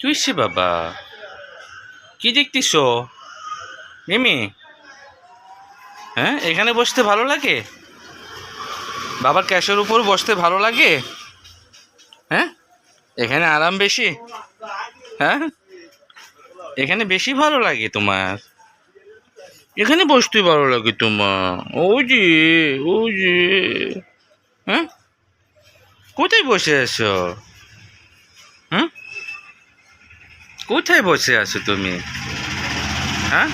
তুইসে বাবা, কি দেখতিস মিমি হ্যাঁ এখানে বসতে ভালো লাগে? বাবার ক্যাশের উপর বসতে ভালো লাগে? হ্যাঁ এখানে আরাম বেশি? হ্যাঁ এখানে বেশি ভালো লাগে তোমার? এখানে বসতে ভালো লাগে তোমার? ওই যে ওই যে হ্যাঁ কোথায় বসে আছো হুম কোথায় বসে আছো তুমি? হ্যাঁ?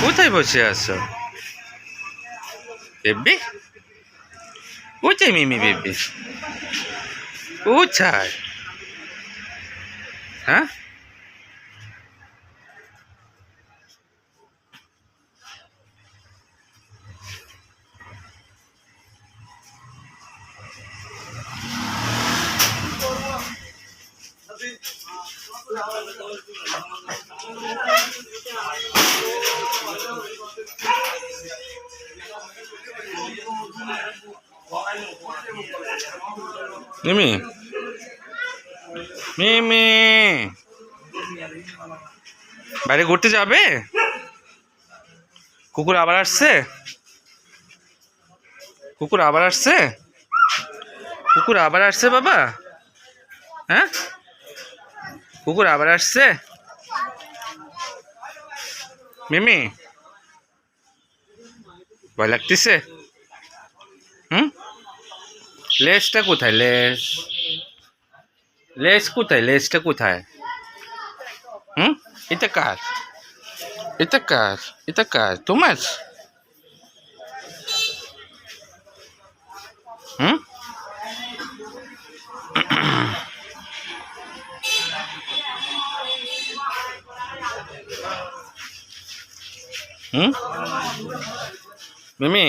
কোথায় বসে আছো? বেবি? কোথায় মিমি বেবি? কোথায়? হ্যাঁ? মিমি। মিমি। বাইরে ঘুরতে যাবে? কুকুর আবার আসছে? কুকুর আবার আসছে? কুকুর আবার আসছে বাবা? হ্যাঁ? কুকুর আবার আসছে? মিমি? ভয় লাগতেছে? হুম? লেজটা কোথায়? লেজ। লেজ কোথায়? লেজটা কোথায়? হুম? এটা কার? এটা কার? এটা কার? তোমার? হুম? হুম? মিমি?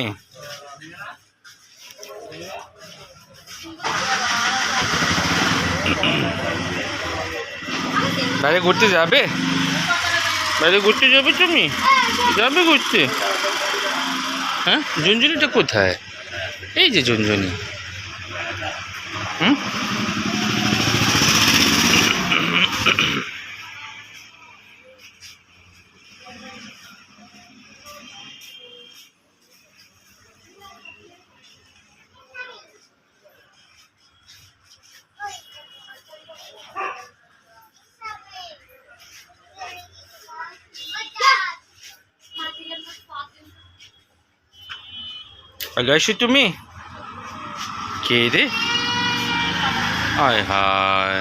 বাইরে ঘুরতে যাবে? বাইরে ঘুরতে যাবে তুমি? যাবে ঘুরতে। হ্যাঁ? ঝুনঝুনিটা কোথায়? এই যে ঝুনঝুনি হুম? ভালো আছো তুমি কে রে হায় হায়